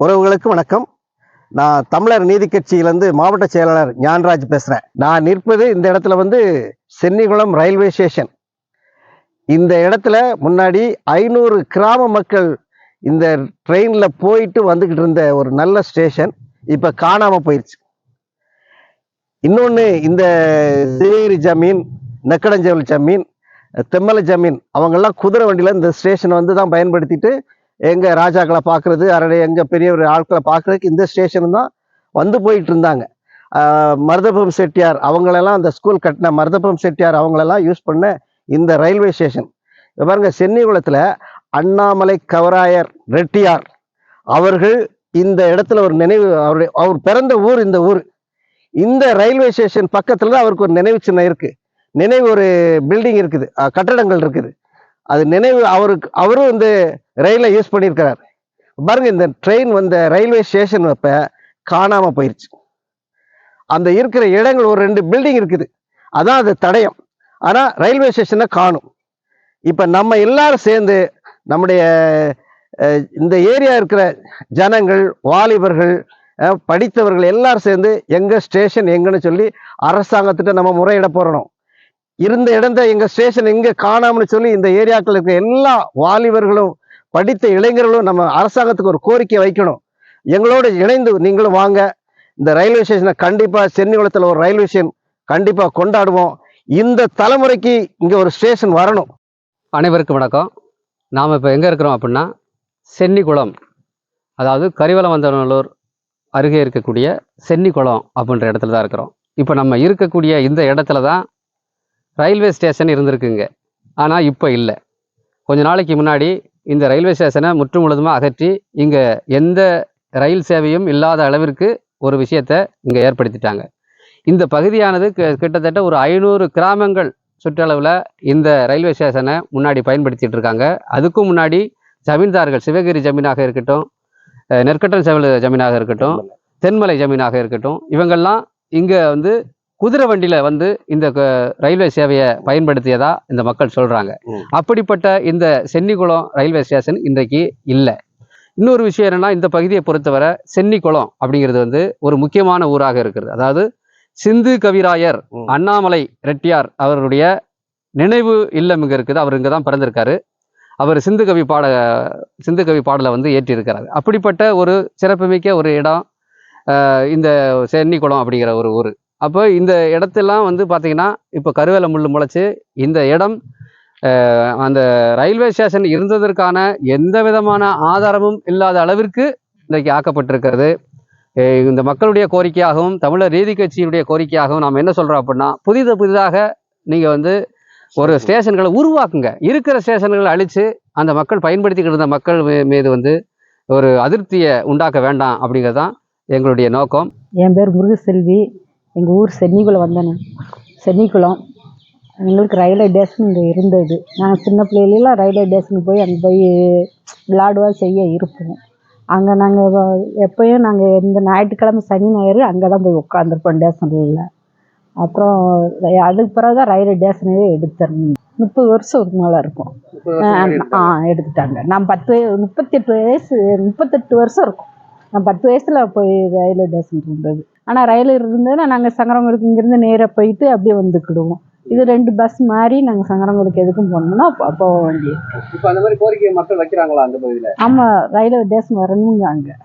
உறவுகளுக்கு வணக்கம். நான் தமிழர் நீதி கட்சியிலேருந்து மாவட்ட செயலாளர் ஞானராஜ் பேசுகிறேன் நான் நிற்பது இந்த இடத்துல வந்து சென்னிகுளம் ரயில்வே ஸ்டேஷன். இந்த இடத்துல முன்னாடி ஐநூறு கிராம மக்கள் இந்த ட்ரெயினில் போயிட்டு வந்துக்கிட்டு இருந்த ஒரு நல்ல ஸ்டேஷன். இப்போ காணாமல் போயிடுச்சு இன்னொன்று இந்த சேரி ஜமீன் நெக்கடஞ்சவல் ஜமீன் தெம்மல ஜமீன் அவங்கெல்லாம் குதிரை வண்டியில் இந்த ஸ்டேஷனை வந்து தான் பயன்படுத்திட்டு எங்கள் ராஜாக்களை பார்க்குறது அரடை எங்கள் பெரிய ஒரு ஆட்களை பார்க்கறதுக்கு இந்த ஸ்டேஷன் தான் வந்து போயிட்டு இருந்தாங்க. மருதபுரம் செட்டியார் அவங்களெல்லாம் அந்த ஸ்கூல் கட்டின மருதபுரம் செட்டியார் அவங்களெல்லாம் யூஸ் பண்ண இந்த ரயில்வே ஸ்டேஷன் பாருங்கள் பாருங்க அண்ணாமலை கவராயர் ரெட்டியார் அவர்கள் இந்த இடத்துல ஒரு நினைவு அவருடைய அவர் பிறந்த ஊர் இந்த ஊர். இந்த ரயில்வே ஸ்டேஷன் பக்கத்தில் தான் அவருக்கு ஒரு நினைவு சின்னம் இருக்குது நினைவு ஒரு பில்டிங் இருக்குது கட்டடங்கள் இருக்குது. அது நினைவு அவருக்கு அவரும் இந்த ரயிலை யூஸ் பண்ணியிருக்கிறார் பாருங்க இந்த ட்ரெயின் வந்த ரயில்வே ஸ்டேஷன் அப்ப காணாமல் போயிடுச்சு அந்த இருக்கிற இடங்கள் ஒரு ரெண்டு பில்டிங் இருக்குது. அதான் அது தடயம். ஆனால் ரயில்வே ஸ்டேஷனை காணும். இப்போ நம்ம எல்லாரும் சேர்ந்து நம்முடைய இந்த ஏரியா இருக்கிற ஜனங்கள் வாலிபர்கள் படித்தவர்கள் எல்லாரும் சேர்ந்து எங்கள் ஸ்டேஷன் எங்கன்னு சொல்லி அரசாங்கத்திட்ட நம்ம முறையிட போகிறோம் இருந்த இடந்த எங்கள் ஸ்டேஷன் எங்கே காணாமல் சொல்லி இந்த ஏரியாக்கள் இருக்கிற எல்லா வாலிபர்களும் படித்த இளைஞர்களும் நம்ம அரசாங்கத்துக்கு ஒரு கோரிக்கை வைக்கணும். எங்களோட இணைந்து நீங்களும் வாங்க. இந்த ரயில்வே ஸ்டேஷனை கண்டிப்பாக சென்னிகுளத்தில் ஒரு ரயில்வே ஸ்டேஷன் கண்டிப்பாக கொண்டாடுவோம். இந்த தலைமுறைக்கு இங்கே ஒரு ஸ்டேஷன் வரணும். அனைவருக்கும் வணக்கம். நாம் இப்போ எங்கே இருக்கிறோம் அப்படின்னா சென்னிக்குளம் அதாவது கரிவலவந்தநல்லூர் அருகே இருக்கக்கூடிய சென்னிக்குளம் அப்படின்ற இடத்துல தான் இருக்கிறோம். இப்போ நம்ம இருக்கக்கூடிய இந்த இடத்துல தான் ரயில்வே ஸ்டேஷன் இருந்திருக்குங்க ஆனால் இப்போ இல்லை. கொஞ்ச நாளைக்கு முன்னாடி இந்த ரயில்வே ஸ்டேஷனை முற்று முழுதுமாக அகற்றி இங்கே எந்த ரயில் சேவையும் இல்லாத அளவிற்கு ஒரு விஷயத்தை இங்கே ஏற்படுத்திட்டாங்க. இந்த பகுதியானது கி- கிட்டத்தட்ட ஒரு ஐநூறு கிராமங்கள் சுற்றளவில் இந்த ரயில்வே ஸ்டேஷனை முன்னாடி பயன்படுத்திட்டு இருக்காங்க அதுக்கும் முன்னாடி ஜமீன்தார்கள் சிவகிரி ஜமீனாக இருக்கட்டும் நெற்கட்டம் செவல் ஜமீனாக இருக்கட்டும் தென்மலை ஜமீனாக இருக்கட்டும் இவங்கெல்லாம் இங்கே வந்து குதிரை வண்டியில் வந்து இந்த ரயில்வே சேவையை பயன்படுத்தியதா இந்த மக்கள் சொல்கிறாங்க. அப்படிப்பட்ட இந்த சென்னிக்குளம் ரயில்வே ஸ்டேஷன் இன்றைக்கு இல்லை. இன்னொரு விஷயம் என்னன்னா இந்த பகுதியை பொறுத்தவரை சென்னிக்குளம் அப்படிங்கிறது வந்து ஒரு முக்கியமான ஊராக இருக்கிறது. அதாவது சிந்து கவிராயர். அண்ணாமலை ரெட்டியார் அவருடைய நினைவு இல்லம் இங்கே இருக்குது. அவர் இங்கே தான் பிறந்திருக்காரு. அவர் சிந்து கவி பாட சிந்து கவி பாடலை வந்து ஏற்றியிருக்கிறார் அப்படிப்பட்ட ஒரு சிறப்புமிக்க ஒரு இடம் இந்த சென்னிக்குளம் அப்படிங்கிற ஒரு ஊர். அப்போ இந்த இடத்தெல்லாம் வந்து பார்த்தீங்கன்னா இப்போ கருவேல முள் முளைச்சு இந்த இடம் அந்த ரயில்வே ஸ்டேஷன் இருந்ததற்கான எந்த விதமான ஆதாரமும் இல்லாத அளவிற்கு இன்றைக்கு ஆக்கப்பட்டிருக்கிறது. இந்த மக்களுடைய கோரிக்கையாகவும் தமிழர் ரீதி கட்சியினுடைய கோரிக்கையாகவும் நாம் என்ன சொல்கிறோம் அப்படின்னா புதித புதிதாக நீங்கள் வந்து ஒரு ஸ்டேஷன்களை உருவாக்குங்க. இருக்கிற ஸ்டேஷன்களை அழித்து அந்த மக்கள் பயன்படுத்திக்கிட்டு இருந்த மக்கள் மீது வந்து ஒரு அதிருப்தியை உண்டாக்க வேண்டாம் அப்படிங்கிறது தான் எங்களுடைய நோக்கம். என் பேர் முருகசெல்வி எங்கள் ஊர் சென்னிக்குளம் வந்தேன். சென்னிக்குளம். எங்களுக்கு ரயில்வே ஸ்டேஷன் இங்கே இருந்தது. நாங்கள் சின்ன பிள்ளையிலாம் ரயில்வே ஸ்டேஷனுக்கு போய் அங்கே போய் விளாடுவா செய்ய இருப்போம். அங்கே நாங்கள் எப்பயும் நாங்கள் இந்த ஞாயிற்றுக்கிழமை சனி ஞாயிறு அங்கே தான் போய் உட்காந்துருப்போம் ஸ்டேஷனில் அப்புறம் அதுக்கு பிறகு தான் ரயில்வே ஸ்டேஷனே எடுத்துருந்தோம் முப்பது வருஷம் மேலே இருக்கும். ஆ எடுத்துட்டாங்க. நான் பத்து முப்பத்தெட்டு வயசு முப்பத்தெட்டு வருஷம் இருக்கும். நான் பத்து வயசுல போய் ரயில்வே ஸ்டேஷன் இருந்தது ஆனால் ரயில் இருந்ததுன்னா நாங்கள் சங்கரங்குடிக்கு இங்கேருந்து நேராக போயிட்டு அப்படியே வந்துக்கிடுவோம். இது ரெண்டு பஸ் மாறி நாங்கள் சங்கரங்குடிக்கு எதுக்கும் போனோம்னா அப்போ போக வேண்டியது. இப்போ அந்த மாதிரி கோரிக்கை மக்கள் வைக்கிறாங்களா அந்த பகுதியில்? ஆமாம் ரயில்வே ஸ்டேஷன் வரணுங்க அங்கே.